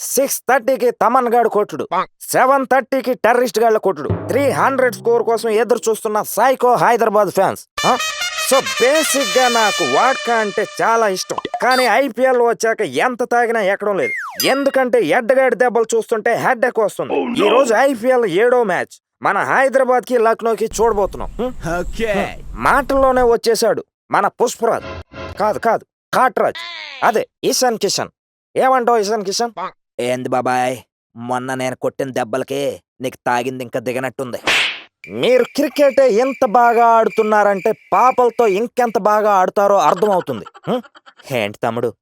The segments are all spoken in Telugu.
సిక్స్ థర్టీకి తమన్ గాడు కొట్టుడు. సెవెన్ థర్టీకి టెర్రరిస్ట్ గాళ్ళ కొట్టుడు. త్రీ హండ్రెడ్ స్కోర్ కోసం ఎదురు చూస్తున్న సైకో హైదరాబాద్ ఫ్యాన్స్. సో బేసిక్గా నాకు వాడ్కా అంటే చాలా ఇష్టం. కానీ ఐపీఎల్ వచ్చాక ఎంత తాగినా ఎక్కడం లేదు. ఎందుకంటే ఎడ్డగాడి దెబ్బలు చూస్తుంటే హెడ్ ఎక్ వస్తుంది ఈ రోజు ఐపీఎల్ ఏడో మ్యాచ్. మన హైదరాబాద్కి లక్నోకి చూడబోతున్నాం. మాటల్లోనే వచ్చేశాడు మన పుష్పరాజ్. కాదు కాదు కాట్రాజ్. అదే ఇషాన్ కిషన్. ఏమంటావు ఇషాన్ కిషన్? ఏంది బాబాయ్? మొన్న నేను కొట్టిన దెబ్బలకి నీకు తాగింది ఇంకా దిగనట్టుంది. మీరు క్రికెట్ ఎంత బాగా ఆడుతున్నారంటే పాపలతో ఇంకెంత బాగా ఆడుతారో అర్థమవుతుంది. హ్మ్? ఏంటి తమ్ముడు?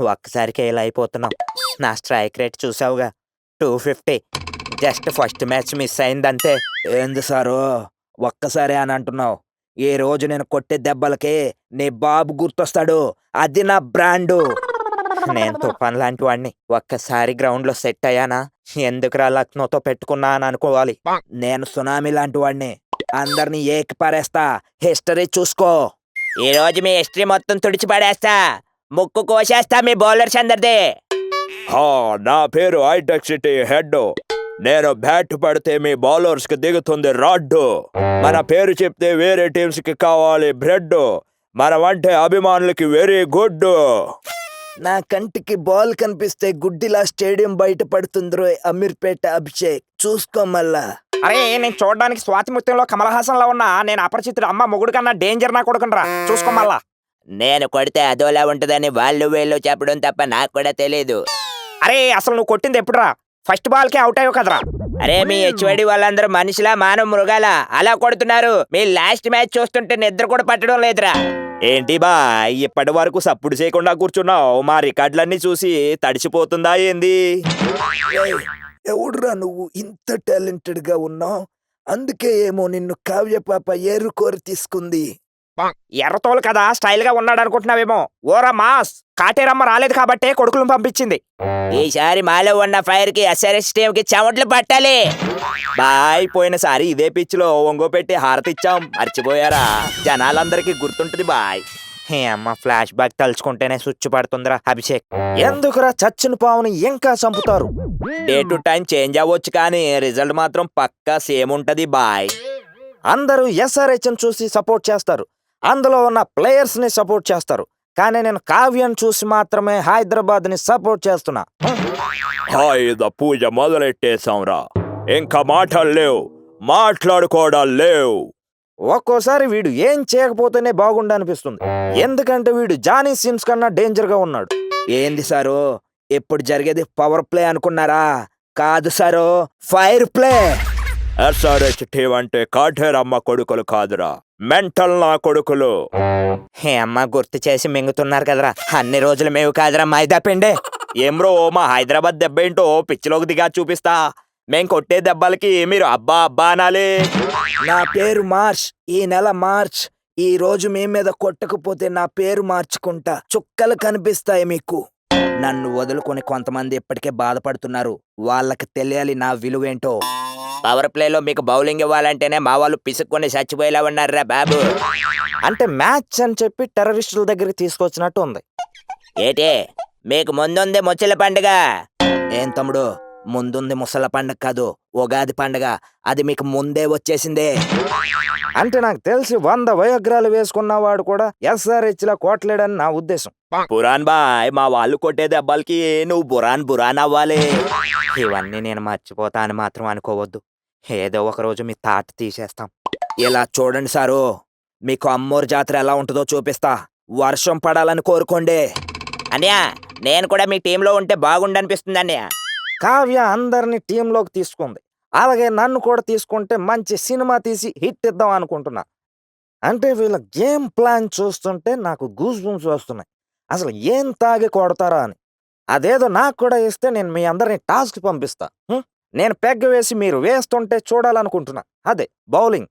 ఒక్కసారికే ఇలా అయిపోతున్నావు. నా స్ట్రైక్ రేట్ చూసావుగా? Two fifty. Just first match miss అయిందంతే. ఏంది సారు? ఒక్కసారి అని అంటున్నావు. ఈ రోజు నేను కొట్టే దెబ్బలకి నీ బాబు గుర్తొస్తాడు. అది నా బ్రాండు. నేను తుఫాన్ లాంటి వాడిని ఒక్కసారి గ్రౌండ్లో సెట్ అయ్యానా? ఎందుకురా లక్నోతో పెట్టుకున్నా అని అనుకోవాలి. నేను సునామీ లాంటి వాడిని అందరిని ఏకిపారేస్తా. హిస్టరీ చూసుకో. ఈ రోజు మీ హిస్టరీ మొత్తం తుడిచిపడేస్తా. ముక్కు కోసేస్తా మీ బౌలర్స్ అందరిది. హా నా పేరు హైటెక్ సిటీ హెడ్. నేను బ్యాట్ పడితే మీ బౌలర్స్కి దిగుతుంది రాడ్డు మన పేరు చెప్తే వేరే టీమ్స్కి కావాలి బ్రెడ్. మన వంటే అభిమానులకి వెరీ గుడ్. నా కంటికి బాల్ కనిపిస్తే గుడ్డిలా స్టేడియం బయట పడుతుంది అమీర్పేట అభిషేక్. చూసుకో మళ్ళా. అరే నేను చూడడానికి స్వాతిముత్యంలో కమల్ హాసన్లో ఉన్నా నేను అపరిచితుడు అమ్మ మొగుడు కన్నా డేంజర్ నా కొడుకునరా. చూసుకో మళ్ళా. నేను కొడితే అదోలా ఉంటదని వాళ్ళు వీళ్ళు చెప్పడం తప్ప నాకు కూడా తెలియదు అరే అసలు నువ్వు కొట్టింది ఎప్పుడురా? ఫస్ట్ బాల్కి అవుట్ అయ్యావు కదరా. అరే మీ హెచ్వడి వాళ్ళందరూ మనిషిలా మానవ మృగాల? అలా కొడుతున్నారు. మీ లాస్ట్ మ్యాచ్ చూస్తుంటే నిద్ర కూడా పట్టడం లేదురా. ఏంటి బా ఇప్పటి వరకు సప్పుడు చేయకుండా కూర్చున్నావు. మా రికార్డులన్నీ చూసి తడిసిపోతుందా ఏంది? ఎవడురా నువ్వు ఇంత టాలెంటెడ్గా ఉన్నావు? అందుకే ఏమో నిన్ను కావ్య పాప ఏరుకోరి తీసుకుంది. ఎర్రతోలు కదా స్టైల్గా ఉన్నాడు అనుకుంటున్నావేమో ఓరా మాస్ కాటేరమ్మ రాలేదు కాబట్టే కొడుకులను పంపించింది. ఈసారి మాలో ఉన్న ఫైర్కి ఎస్ఆర్ఎస్ టీమ్కి చెమట్లు పట్టాలి. బాయ్ పోయినసారి ఇదే పిచ్లో ఒంగో పెట్టి హారతిచ్చాం మర్చిపోయారా? జనాలందరికీ గుర్తుంటది బాయ్. హే అమ్మ ఫ్లాష్ బ్యాక్ తలుచుకుంటేనే స్విచ్ పడుతుందిరా అభిషేక్. ఎందుకురా చచ్చిన పావుని ఇంకా చంపుతారు? డే టు టైం చేంజ్ అవ్వచ్చు కానీ రిజల్ట్ మాత్రం పక్కా సేమ్ ఉంటది బాయ్. అందరూ ఎస్ఆర్హెచ్ చూసి సపోర్ట్ చేస్తారు. అందులో ఉన్న ప్లేయర్స్ని సపోర్ట్ చేస్తారు. కానీ నేను కావ్యను చూసి మాత్రమే హైదరాబాద్ని సపోర్ట్ చేస్తున్నా. హాయిద పూజ మొదలెట్టేశాంరా. ఇంకా మాటలు లేవు. మాట్లాడుకోవడాలు లేవు. ఒక్కోసారి వీడు ఏం చేయకపోతేనే బాగుండు అనిపిస్తుంది ఎందుకంటే వీడు జానీ సిన్స్ కన్నా డేంజర్గా ఉన్నాడు. ఏంది సారు? ఇప్పుడు జరిగేది పవర్ ప్లే అనుకున్నారా? కాదు sir fire play! SRH team అంటే కాఠేరమ్మ కొడుకులు కాదురా. మెంటల్ నా కొడుకులు. హే అమ్మ గుర్తు చేసి మింగుతున్నారు కదరా. అన్ని రోజులు మేము కాదురా మైదా పిండే. ఏమ్రో మా హైదరాబాద్ దెబ్బ ఏంటో పిచ్చిలోకి దిగా చూపిస్తా. మేం కొట్టే దెబ్బలకి మీరు అబ్బా అబ్బా అనాలి. నా పేరు మార్చ్ ఈ నెల మార్చ్. ఈ రోజు మీ మీద కొట్టకపోతే నా పేరు మార్చుకుంటా. చుక్కలు కనిపిస్తాయి మీకు. నన్ను వదులుకొని కొంతమంది ఇప్పటికే బాధపడుతున్నారు. వాళ్ళకి తెలియాలి నా విలువేంటో. పవర్ ప్లేలో మీకు బౌలింగ్ ఇవ్వాలంటేనే మా వాళ్ళు పిసుక్కొని చచ్చిపోయేలా ఉన్నారురా బాబు. అంటే మ్యాచ్ అని చెప్పి టెర్రరిస్టుల దగ్గరికి తీసుకొచ్చినట్టు ఉంది. ఏటే మీకు ముందుంది ముచ్చల పండుగ. ఏం తమ్ముడు ముందుంది ముసల పండగ కాదు ఉగాది పండగ. అది మీకు ముందే వచ్చేసిందే. అంటే నాకు తెలిసి వంద వయోగ్రాలు వేసుకున్నవాడు కూడా ఎస్ఆర్హెచ్ లా కోట్లేడని నా ఉద్దేశం. పురాన్ బాయ్ మా వాళ్ళు కొట్టే దెబ్బలకి నువ్వు బురాన్ బురాన్ అవ్వాలి. ఇవన్నీ నేను మర్చిపోతా అని మాత్రం అనుకోవద్దు. ఏదో ఒకరోజు మీ తాట తీసేస్తాం. ఇలా చూడండి సారు మీకు అమ్మోరు జాతర ఎలా ఉంటుందో చూపిస్తా. వర్షం పడాలని కోరుకోండి. అన్యా నేను కూడా మీ టీంలో ఉంటే బాగుండనిపిస్తుంది అన్యా. కావ్య అందరిని టీంలోకి తీసుకుంది. అలాగే నన్ను కూడా తీసుకుంటే మంచి సినిమా తీసి హిట్ ఇద్దాం అనుకుంటున్నా. అంటే వీళ్ళ గేమ్ ప్లాన్ చూస్తుంటే నాకు గూస్ బూమ్స్ వస్తున్నాయి. అసలు ఏం తాగి కొడతారా అని. అదేదో నాకు కూడా ఇస్తే నేను మీ అందరిని టాస్క్ పంపిస్తా. నేను పెగ్గ వేసి మీరు వేస్తుంటే చూడాలనుకుంటున్నా. అదే బౌలింగ్.